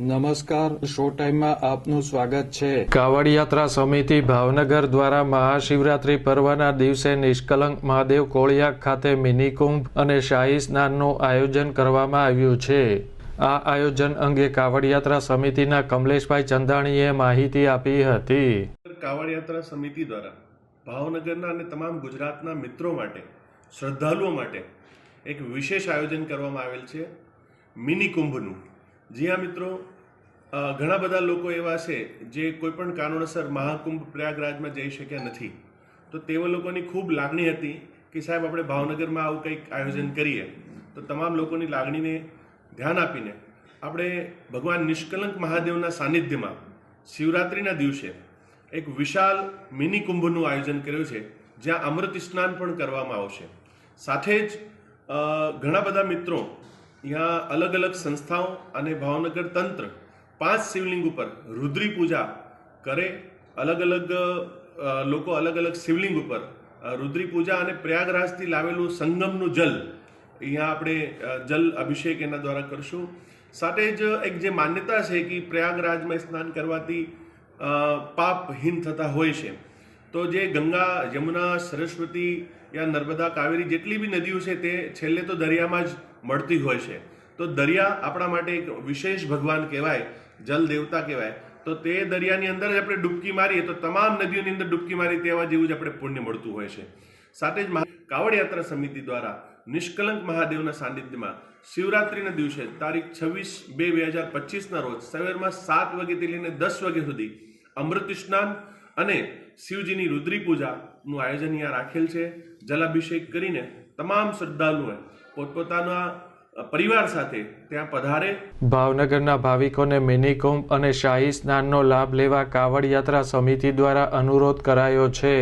નમસ્કાર શો ટાઈમમાં આપનું સ્વાગત છે. કાવડ યાત્રા સમિતિ ભાવનગર દ્વારા મહાશિવરાત્રી પર્વના દિવસે નિષ્કલંક મહાદેવ કોળિયા ખાતે મિની કુંભ અને શાહી સ્નાનનું આયોજન કરવામાં આવ્યું છે. આ આયોજન અંગે કાવડ યાત્રા સમિતિના કમલેશભાઈ ચંદાણીએ માહિતી આપી હતી. કાવડ યાત્રા સમિતિ દ્વારા ભાવનગરના અને તમામ ગુજરાતના મિત્રો માટે શ્રદ્ધાળુઓ માટે એક વિશેષ આયોજન કરવામાં આવેલ છે મિની કુંભનું. જી હા, મિત્રો. ઘણા બધા લોકો એવા છે જે કોઈ પણ કારણોસર મહાકુંભ પ્રયાગરાજમાં જઈ શક્યા નથી. તો તેવા લોકોની ખૂબ લાગણી હતી કે સાહેબ, આપણે ભાવનગરમાં આવું કંઈક આયોજન કરીએ. તો તમામ લોકોની લાગણીને ધ્યાન આપીને આપણે ભગવાન નિષ્કલંક મહાદેવના સાનિધ્યમાં શિવરાત્રિના દિવસે એક વિશાલ મિની કુંભનું આયોજન કર્યું છે, જ્યાં અમૃત સ્નાન પણ કરવામાં આવશે. સાથે જ ઘણા બધા મિત્રો અહીંયા અલગ અલગ સંસ્થાઓ અને ભાવનગર તંત્ર પાંચ શિવલિંગ ઉપર રુદ્રી પૂજા કરે, અલગ અલગ લોકો અલગ અલગ શિવલિંગ ઉપર રુદ્રી પૂજા અને પ્રયાગરાજથી લાવેલું સંગમનું જલ. અહીંયા આપણે જલ અભિષેક એના દ્વારા કરશું. સાથે જ એક જે માન્યતા છે કે પ્રયાગરાજમાં સ્નાન કરવાથી પાપહીન થતા હોય છે. તો જે ગંગા, યમુના, સરસ્વતી યા નર્મદા, કાવેરી જેટલી બી નદીઓ છે તે છેલ્લે તો દરિયામાં જ મળતી હોય છે. તો દરિયા આપણા માટે એક વિશેષ ભગવાન કહેવાય, જલ દેવતા કહેવાય. તો તે દરિયાની અંદર જ આપણે ડૂબકી મારીએ તો તમામ નદીઓની અંદર ડૂબકી મારી તેવા જેવું જ આપણે પુણ્ય મળતું હોય છે. સાથે જ કાવડ યાત્રા સમિતિ દ્વારા નિષ્કલંક મહાદેવના સાનિધ્યમાં શિવરાત્રિના દિવસે તારીખ છવ્વીસ બે બે હજાર પચીસના રોજ સવારમાં સાત વાગ્યાથી લઈને દસ વાગ્યા સુધી અમૃત સ્નાન અને શિવજીની રુદ્રી પૂજાનું આયોજન અહીંયા રાખેલ છે. જલાભિષેક કરીને તમામ શ્રદ્ધાળુઓએ પોતપોતાના પરિવાર સાથે ત્યાં પધારે. ભાવનગરના ભાવિકોને મિની અને શાહી સ્નાનનો લાભ લેવા કાવડ યાત્રા સમિતિ દ્વારા અનુરોધ કરાયો છે.